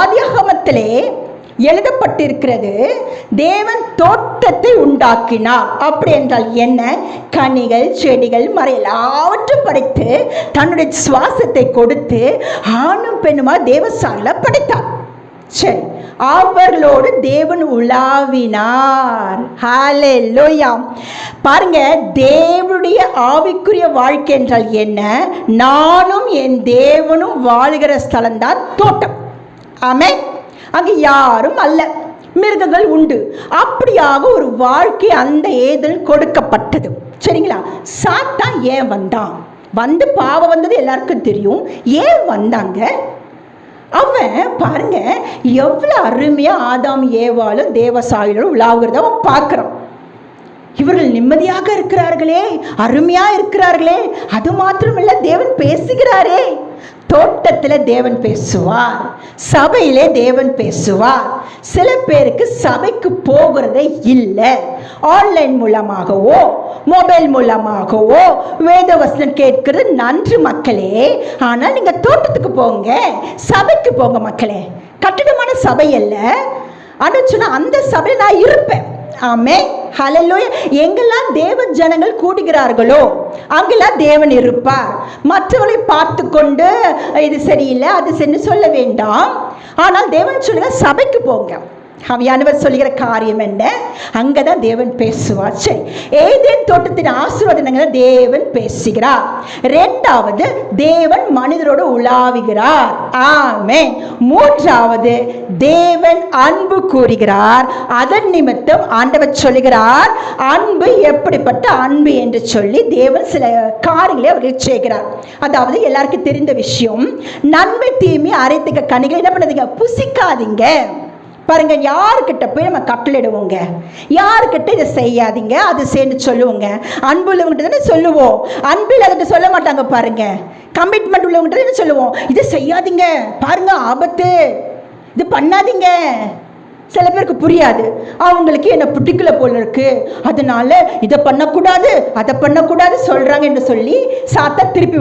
ஆதியாகமத்திலே எழுதப்பட்டிருக்கிறது தேவன் தோட்டத்தை உண்டாக்கினார். அப்படி என்றால் என்ன? கனிகள் செடிகள் மறை எல்லாவற்றும் படைத்து தன்னுடைய சுவாசத்தை கொடுத்து ஆணும் பெண்ணுமா தேவசால படைத்தார். சரி அவர்களோடு தேவன் உலாவினார். ஹalleluya. பாருங்க தேவனுடைய ஆவிக்குரிய வாழ்க்கை என்றால் என்ன? நானும் என் தேவனும் வாழுகிற ஸ்தலம்தான் தோட்டம். ஆமே அங்கு யாரும் அல்ல. மிருகங்கள் உண்டு. அப்படியாக ஒரு வாழ்க்கை அந்த ஏதல் கொடுக்கப்பட்டது. சரிங்களா? சாத்தான் ஏன் வந்தான்? வந்து பாவம் வந்தது எல்லாருக்கும் தெரியும். ஏன் வந்தாங்க? அவன் பாருங்க எவ்வளோ அருமையாக ஆதாம் ஏவாளும் தேவசாயிலும் உலாவுகிறத அவன் பார்க்குறான். இவர்கள் நிம்மதியாக இருக்கிறார்களே அருமையாக இருக்கிறார்களே. அது மாத்திரமில்ல தேவன் பேசுகிறாரே. தோட்டத்தில் தேவன் பேசுவார். சபையிலே தேவன் பேசுவார். சில பேருக்கு சபைக்கு போகிறதே இல்லை. ஆன்லைன் மூலமாகவோ மொபைல் மூலமாகவோ வேத வசனம் கேட்கிறது நன்று மக்களே. ஆனால் நீங்கள் தோட்டத்துக்கு போங்க சபைக்கு போங்க மக்களே. கட்டிடமான சபை அல்ல. ஆனால் சொன்னால் அந்த சபையில் நான் இருப்பேன். ஆமே ஹalleluya எங்கெல்லாம் தேவ ஜனங்கள் கூடுகிறார்களோ அங்கெல்லாம் தேவன் இருப்பார். மற்றவர்களை பார்த்து கொண்டு இது சரியில்லை அது சரின்னு சொல்ல வேண்டாம். ஆனால் தேவன் சொல்லுங்க சபைக்கு போங்க. அவையானவர் சொல்லுகிற காரியம் என்ன? அங்கே தான் தேவன் பேசுவார். சரி ஏதேன் தோட்டத்தின் ஆசீர்வாதங்களை தேவன் பேசுகிறார். ரெண்டாவது தேவன் மனிதரோடு உலாவுகிறார். ஆமே மூன்றாவது தேவன் அன்பு கூறுகிறார். அதன் நிமித்தம் ஆண்டவர் சொல்லுகிறார் அன்பு எப்படிப்பட்ட அன்பு என்று சொல்லி தேவன் சில காரியங்களை அவர்கள் செய்கிறார். அதாவது எல்லாருக்கும் தெரிந்த விஷயம் நன்மை தீமை அரைத்துக்க கணிகள் என்ன பண்ணாதீங்க? புசிக்காதீங்க. பாருங்க யாருக்கிட்ட போய் நம்ம கட்டளிடுவோங்க யாருக்கிட்ட இதை செய்யாதீங்க? அது சேர்ந்து சொல்லுவோங்க. அன்பு உள்ளவங்ககிட்ட தானே சொல்லுவோம். அன்பு இல்லாதவங்க சொல்ல மாட்டாங்க பாருங்க. கமிட்மெண்ட் உள்ளவங்ககிட்ட தானே சொல்லுவோம். இதை செய்யாதீங்க. பாருங்க ஆபத்து. இது பண்ணாதீங்க. சில பேருக்கு புரியாது. அவங்களுக்கு என்ன பிடிக்கல போல இருக்கு. அதனால இதை பண்ணக்கூடாது அதை பண்ணக்கூடாது சொல்றாங்க என்று சொல்லி சாத்தா திருப்பி